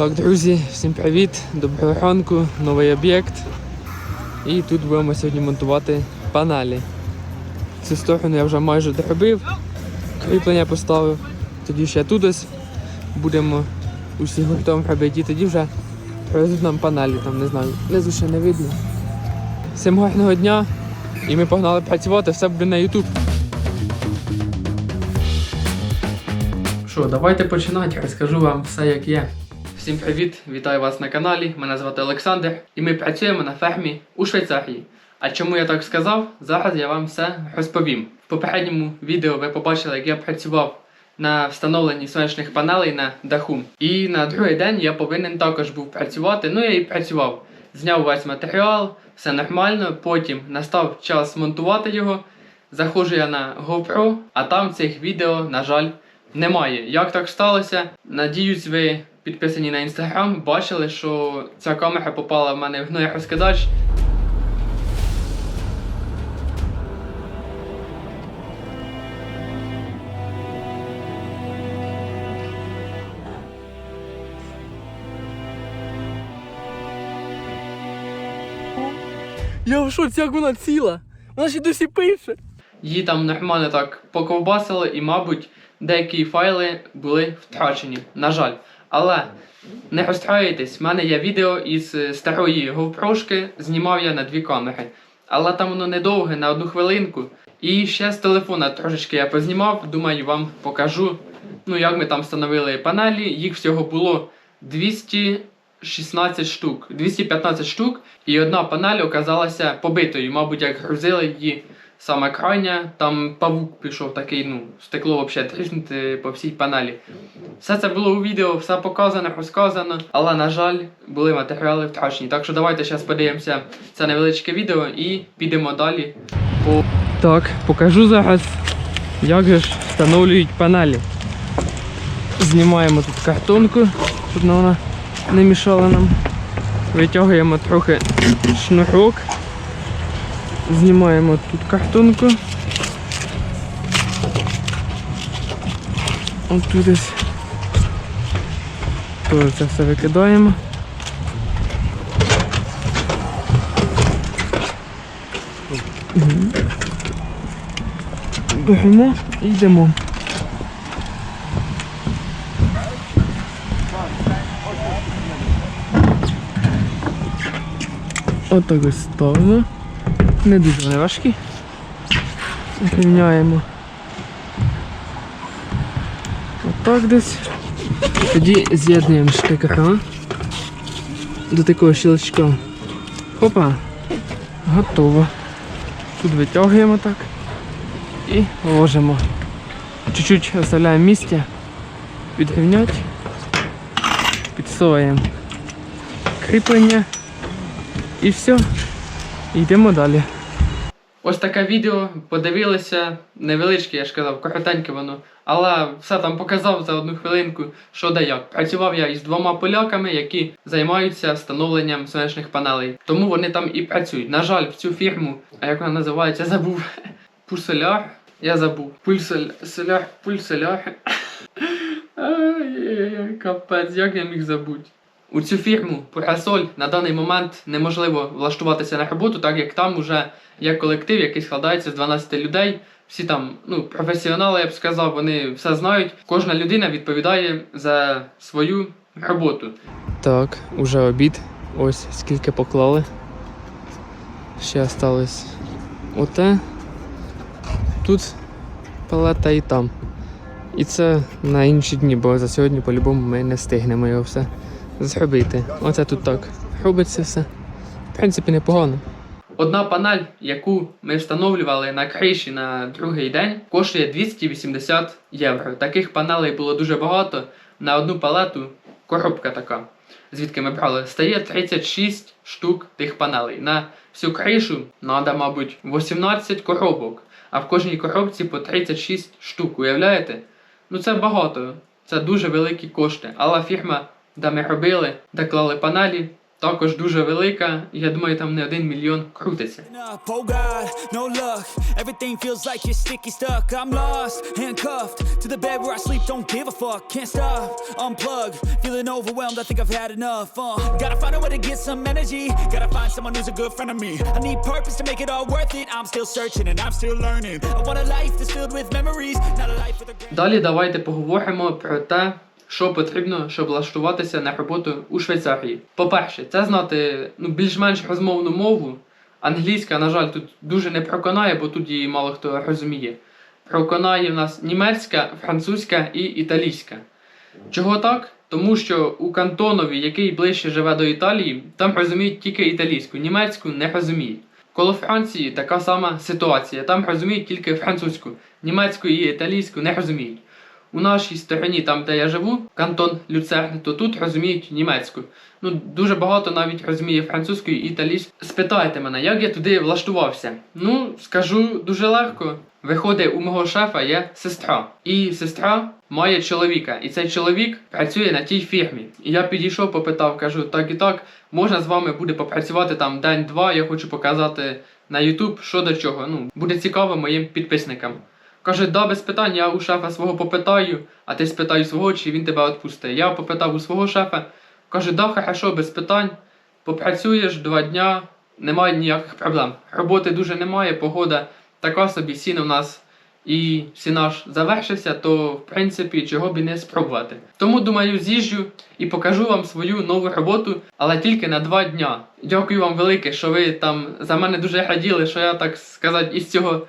Так, друзі, всім привіт, доброго ранку, новий об'єкт. І тут будемо сьогодні монтувати панелі. Цю сторону я вже майже доробив, кріплення поставив. Тоді ще тут ось будемо усі гуртом робити, і тоді вже привезуть нам панелі, там не знаю, внизу ще не видно. Всім гарного дня і ми погнали працювати, все буде на YouTube. Що, давайте починати, розкажу вам все як є. Всім привіт! Вітаю вас на каналі. Мене звати Олександр, і ми працюємо на фермі у Швейцарії. А чому я так сказав? Зараз я вам все розповім. В попередньому відео ви побачили, як я працював на встановленні сонячних панелей на даху. І на другий день я повинен також був працювати. Ну я і працював. Зняв весь матеріал, все нормально. Потім настав час монтувати його. Заходжу я на GoPro, а там цих відео, на жаль, немає. Як так сталося? Надіюсь, ви підписані на інстаграм, бачили, що ця камера попала в мене в гной розкидач. Я в шоці, як вона ціла. Вона ще досі пише. Її там нормально так поковбасили, і, мабуть, деякі файли були втрачені. На жаль. Але не розстраюйтесь, в мене є відео із е, старої GoPro, знімав я на дві камери. Але там воно недовге, на одну хвилинку. І ще з телефона трошечки я познімав, думаю, вам покажу. Ну, як ми там встановили панелі. Їх всього було 216 штук, 215 штук, і одна панель оказалася побитою. Мабуть, як грузили її саме крайня, там павук пішов такий, ну, стекло взагалі тріснути по всій панелі. Все це було у відео, все показано, розказано, але, на жаль, були матеріали втрачені. Так що давайте зараз подивимося це невеличке відео і підемо далі. По... Так, покажу зараз, як же ж встановлюють панелі. Знімаємо тут картонку, щоб вона не мішала нам. Витягуємо трохи шнурок. Знімаємо тут картонку. От тут десь. Теж це все викидаємо. Беремо і йдемо. Отак ось ставимо. Не дуже вони важкі. Рівняємо. Отак десь. Тоді з'єднуємо штикера до такого щелчка. Хопа. Готово. Тут витягуємо так і ложимо. Чуть-чуть оставляємо місця, підрівняти, підсовуємо кріплення і все. Йдемо далі. Ось таке відео подивилися, невеличке, я ж казав, коротеньке воно. Але все там показав за одну хвилинку, що де як. Працював я із двома поляками, які займаються встановленням сонячних панелей. Тому вони там і працюють. На жаль, в цю фірму, а як вона називається, забув. Пульсоляр. Я забув. Пульсоляр, пульсоляр. Капець, як я міг забути. У цю фірму Парасоль на даний момент неможливо влаштуватися на роботу, так як там уже є колектив, який складається з 12 людей. Всі там, ну, професіонали, я б сказав, вони все знають. Кожна людина відповідає за свою роботу. Так, уже обід. Ось скільки поклали. Ще осталось оте. Тут палета і там. І це на інші дні, бо за сьогодні по-любому ми не встигнемо його все зробити. Оце тут так робиться все. В принципі, непогано. Одна панель, яку ми встановлювали на криші на другий день, коштує 280 євро. Таких панелей було дуже багато. На одну палету коробка така, звідки ми брали, стає 36 штук тих панелей. На всю кришу треба, мабуть, 18 коробок, а в кожній коробці по 36 штук. Уявляєте? Ну це багато. Це дуже великі кошти. Але фірма, де ми робили, де клали панелі, також дуже велика. Я думаю, там не один мільйон крутиться. oh. Uh. Далі давайте поговоримо про те, що потрібно, щоб влаштуватися на роботу у Швейцарії. По-перше, це знати ну, більш-менш розмовну мову. Англійська, на жаль, тут дуже не проконає, бо тут її мало хто розуміє. Проконає в нас німецька, французька і італійська. Чого так? Тому що у Кантонові, який ближче живе до Італії, там розуміють тільки італійську, німецьку не розуміють. Коло Франції така сама ситуація. Там розуміють тільки французьку, німецьку і італійську не розуміють. У нашій стороні, там де я живу, кантон Люцерн, то тут розуміють німецьку. Ну дуже багато навіть розуміє французьку і італійську. Спитайте мене, як я туди влаштувався? Ну, скажу дуже легко. Виходить, у мого шефа є сестра, і сестра має чоловіка, і цей чоловік працює на тій фірмі. І я підійшов, попитав, кажу, так і так, можна з вами буде попрацювати там день-два. Я хочу показати на YouTube, що до чого. Ну буде цікаво моїм підписникам. Каже, да, без питань, я у шефа свого попитаю, а ти спитай свого, чи він тебе відпустить. Я попитав у свого шефа, каже, да, хорошо, без питань. Попрацюєш два дня, немає ніяких проблем. Роботи дуже немає, погода така собі, сіно в нас і сінаж завершився, то в принципі чого б і не спробувати. Тому думаю, з'їжджу і покажу вам свою нову роботу, але тільки на два дня. Дякую вам велике, що ви там за мене дуже раділи, що я так сказати із цього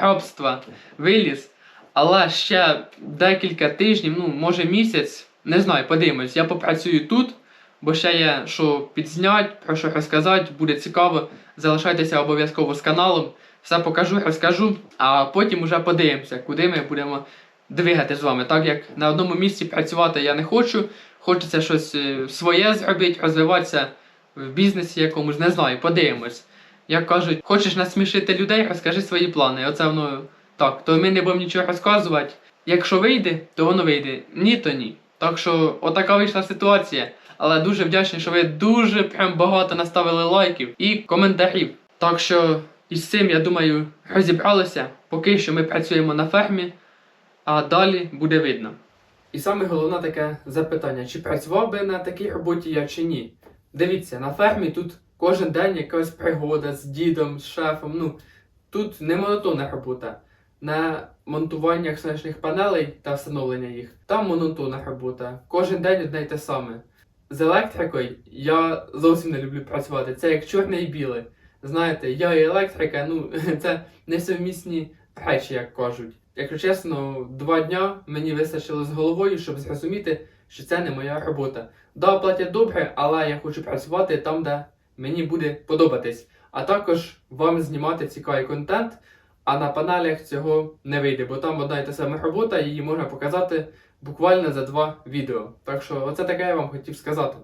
рабства виліз. Але ще декілька тижнів, ну може місяць, не знаю, подивимось. Я попрацюю тут, бо ще є що підзнять, про що розказати, буде цікаво. Залишайтеся обов'язково з каналом. Все покажу, розкажу, а потім уже подивимося, куди ми будемо двигати з вами. Так як на одному місці працювати я не хочу, хочеться щось е, своє зробити, розвиватися в бізнесі якомусь, не знаю, подивимось. Як кажуть, хочеш насмішити людей, розкажи свої плани. Оце воно так, то ми не будемо нічого розказувати. Якщо вийде, то воно вийде. Ні, то ні. Так що, отака вийшла ситуація. Але дуже вдячний, що ви дуже прям багато наставили лайків і коментарів. Так що із цим, я думаю, розібралися. Поки що ми працюємо на фермі, а далі буде видно. І саме головне таке запитання: чи працював би на такій роботі я чи ні? Дивіться, на фермі тут кожен день якась пригода з дідом, з шефом. Ну тут не монотонна робота. На монтуваннях сонячних панелей та встановлення їх. Там монотонна робота. Кожен день одне й те саме. З електрикою я зовсім не люблю працювати. Це як чорне і біле. Знаєте, я і електрика, ну це несумісні речі, як кажуть. Якщо чесно, два дня мені вистачило з головою, щоб зрозуміти, що це не моя робота. Да, платять добре, але я хочу працювати там, де мені буде подобатись. А також вам знімати цікавий контент, а на панелях цього не вийде, бо там одна і та сама робота, її можна показати буквально за два відео. Так що, оце таке я вам хотів сказати.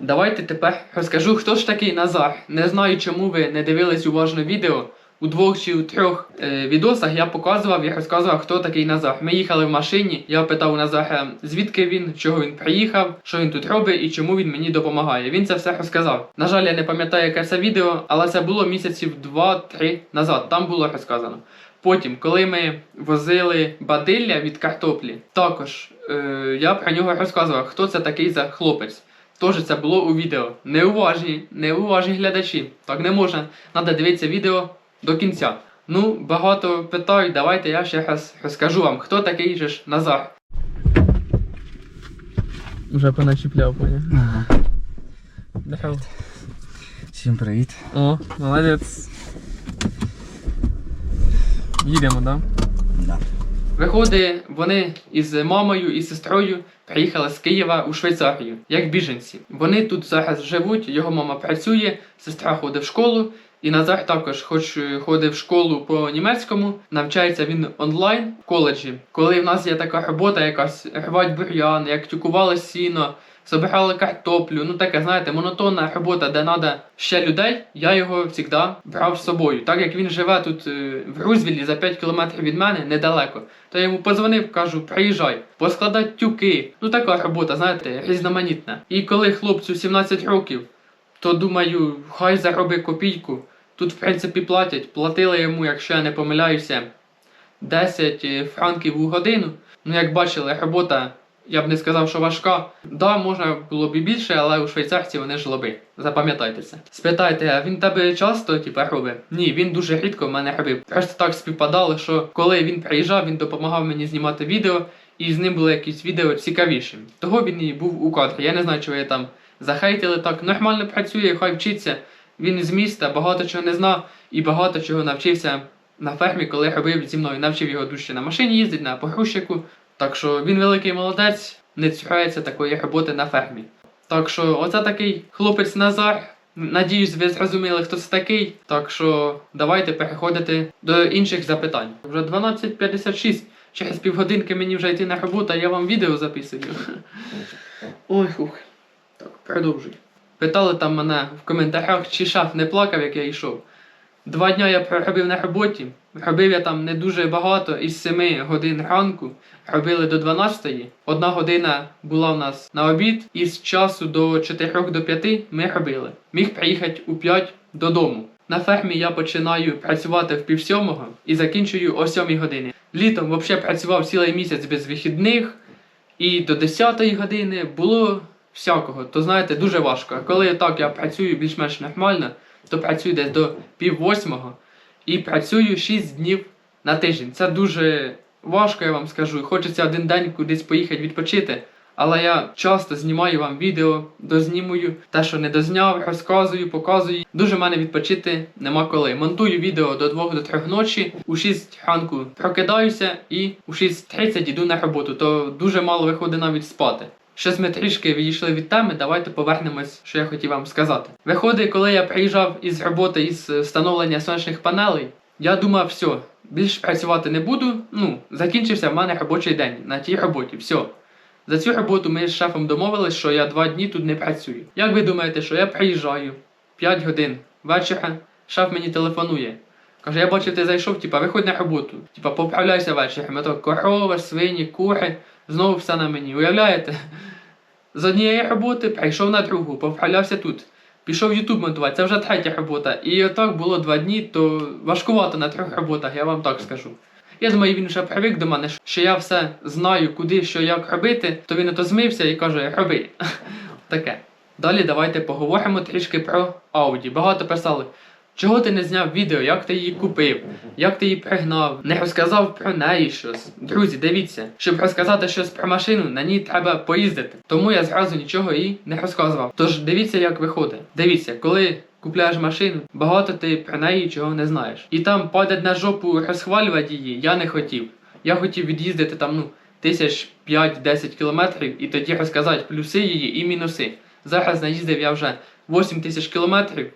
Давайте тепер розкажу, хто ж такий Назар. Не знаю, чому ви не дивились уважно відео. У двох чи у трьох е, відосах я показував і розказував, хто такий Назар. Ми їхали в машині. Я питав у звідки він, чого він приїхав, що він тут робить і чому він мені допомагає. Він це все розказав. На жаль, я не пам'ятаю, яке це відео, але це було місяців 2-3 назад. Там було розказано. Потім, коли ми возили бадилля від картоплі, також е, я про нього розказував, хто це такий за хлопець. Тож це було у відео. Неуважні, неуважні глядачі. Так не можна. Надо дивитися відео до кінця. Ну, багато питають, давайте я ще раз розкажу вам, хто такий же ж Назар. Вже поначіпляв, поняв. Ага. Всім привіт. О, молодець. Їдемо, так? Да? Да. Виходить, вони із мамою і сестрою приїхали з Києва у Швейцарію, як біженці. Вони тут зараз живуть, його мама працює, сестра ходить в школу, і Назар також, хоч е, ходить в школу по німецькому, навчається він онлайн в коледжі. Коли в нас є така робота, якась рвать бур'ян, як тюкували сіно, собирали картоплю, ну таке, знаєте, монотонна робота, де треба ще людей, я його завжди брав з собою. Так як він живе тут е, в Рузвілі за 5 кілометрів від мене, недалеко. То я йому позвонив, кажу, приїжджай, поскладати тюки. Ну така робота, знаєте, різноманітна. І коли хлопцю 17 років, то думаю, хай зароби копійку. Тут, в принципі, платять. Платили йому, якщо я не помиляюся, 10 е, франків у годину. Ну, як бачили, робота, я б не сказав, що важка. Да, можна було б і більше, але у швейцарці вони жлоби. Запам'ятайте це. Спитайте, а він тебе часто типа, робить? Ні, він дуже рідко в мене робив. Просто так співпадало, що коли він приїжджав, він допомагав мені знімати відео, і з ним були якісь відео цікавіші. Того він і був у кадрі. Я не знаю, чого я там захейтили так. Нормально працює, хай вчиться. Він з міста, багато чого не знав і багато чого навчився на фермі, коли робив зі мною. Навчив його дужче на машині їздити, на погрузчику. Так що він великий молодець, не цурається такої роботи на фермі. Так що оце такий хлопець Назар. Надіюсь, ви зрозуміли, хто це такий. Так що давайте переходити до інших запитань. Вже 12.56. Через півгодинки мені вже йти на роботу, а я вам відео записую. Ой, хух. Так, продовжуй. Питали там мене в коментарях, чи шаф не плакав, як я йшов. Два дня я проробив на роботі. Робив я там не дуже багато, із 7 годин ранку робили до 12. Одна година була в нас на обід, і з часу до 4 до 5 ми робили. Міг приїхати у 5 додому. На фермі я починаю працювати в півсьомого і закінчую о 7 годині. Літом взагалі працював цілий місяць без вихідних, і до 10 години було всякого. То знаєте, дуже важко. Коли так я працюю більш-менш нормально, то працюю десь до пів восьмого і працюю 6 днів на тиждень. Це дуже важко, я вам скажу. Хочеться один день кудись поїхати відпочити. Але я часто знімаю вам відео, дознімую те, що не дозняв, розказую, показую. Дуже мене відпочити нема коли. Монтую відео до 2 до 3 ночі, у 6 ранку прокидаюся і у 6.30 йду на роботу, то дуже мало виходить навіть спати. Щось ми трішки відійшли від теми, давайте повернемось, що я хотів вам сказати. Виходить, коли я приїжджав із роботи із е, встановлення сонячних панелей, я думав, все, більше працювати не буду. Ну, закінчився в мене робочий день на тій роботі. Все. За цю роботу ми з шефом домовились, що я два дні тут не працюю. Як ви думаєте, що я приїжджаю 5 годин вечора, шеф мені телефонує. Каже, я бачив, ти зайшов, типа, виходь на роботу. Типа, поправляйся ввечері. Ми то корова, свині, кури, знову все на мені. Уявляєте? З однієї роботи прийшов на другу, поправлявся тут. Пішов Ютуб монтувати, це вже третя робота. І отак було два дні, то важкувато на трьох роботах, я вам так скажу. Я думаю, він вже привик до мене, що я все знаю, куди, що, як робити, то він ото змився і каже, роби. Таке. Далі давайте поговоримо трішки про Ауді. Багато писали, чого ти не зняв відео, як ти її купив, як ти її пригнав, не розказав про неї щось. Друзі, дивіться, щоб розказати щось про машину, на ній треба поїздити. Тому я зразу нічого і не розказував. Тож дивіться, як виходить. Дивіться, коли купляєш машину, багато ти про неї чого не знаєш. І там падать на жопу розхвалювати її, я не хотів. Я хотів від'їздити там, ну, тисяч 5-10 кілометрів і тоді розказати плюси її і мінуси. Зараз наїздив я вже 8 тисяч кілометрів.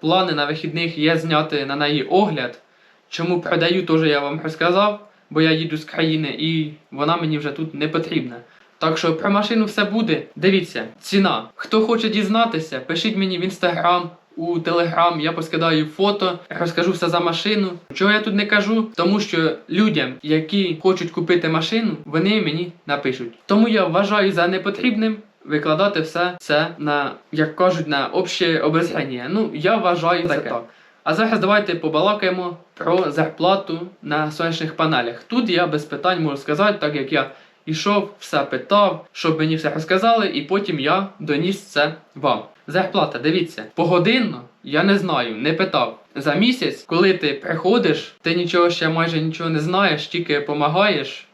Плани на вихідних є зняти на неї огляд. Чому продаю, теж я вам розказав, бо я їду з країни і вона мені вже тут не потрібна. Так що про машину все буде. Дивіться, ціна. Хто хоче дізнатися, пишіть мені в інстаграм, у телеграм, я поскидаю фото, розкажу все за машину. Чого я тут не кажу? Тому що людям, які хочуть купити машину, вони мені напишуть. Тому я вважаю за непотрібним викладати все це на, як кажуть, на обще обозрення. Ну, я вважаю це так. А зараз давайте побалакаємо про зарплату на сонячних панелях. Тут я без питань можу сказати, так як я ішов, все питав, щоб мені все розказали, і потім я доніс це вам. Зарплата, дивіться, погодинно я не знаю, не питав. За місяць, коли ти приходиш, ти нічого ще майже нічого не знаєш, тільки допомагаєш.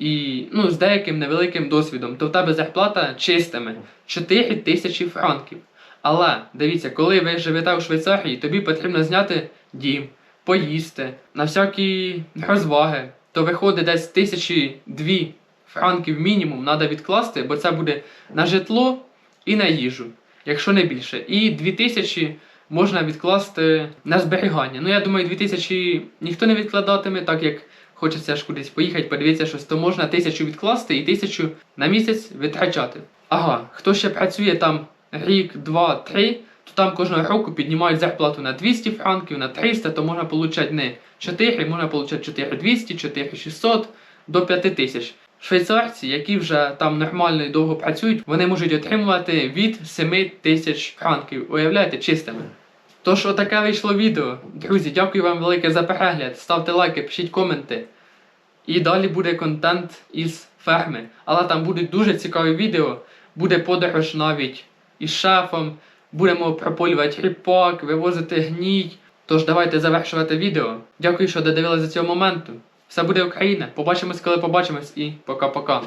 І ну, з деяким невеликим досвідом, то в тебе зарплата чистими 4 тисячі франків. Але дивіться, коли ви живете у Швейцарії, тобі потрібно зняти дім, поїсти, на всякі розваги, то виходить десь тисячі дві франків мінімум треба відкласти, бо це буде на житло і на їжу, якщо не більше. І 2000 можна відкласти на зберігання. Ну я думаю, 2000 ніхто не відкладатиме, так як хочеться ж кудись поїхати, подивитися щось, то можна тисячу відкласти і тисячу на місяць витрачати. Ага, хто ще працює там рік, два, три, то там кожного року піднімають зарплату на 200 франків, на 300, то можна отримати не 4, можна отримати 4200, 4600 до 5000. Швейцарці, які вже там нормально і довго працюють, вони можуть отримувати від 7 тисяч франків. Уявляєте, чистими. Тож, отаке вийшло відео. Друзі, дякую вам велике за перегляд. Ставте лайки, пишіть коменти. І далі буде контент із ферми. Але там будуть дуже цікаві відео. Буде подорож навіть із шефом. Будемо прополювати ріпак, вивозити гній. Тож давайте завершувати відео. Дякую, що додивилися до цього моменту. Все буде Україна. Побачимось, коли побачимось, і пока-пока.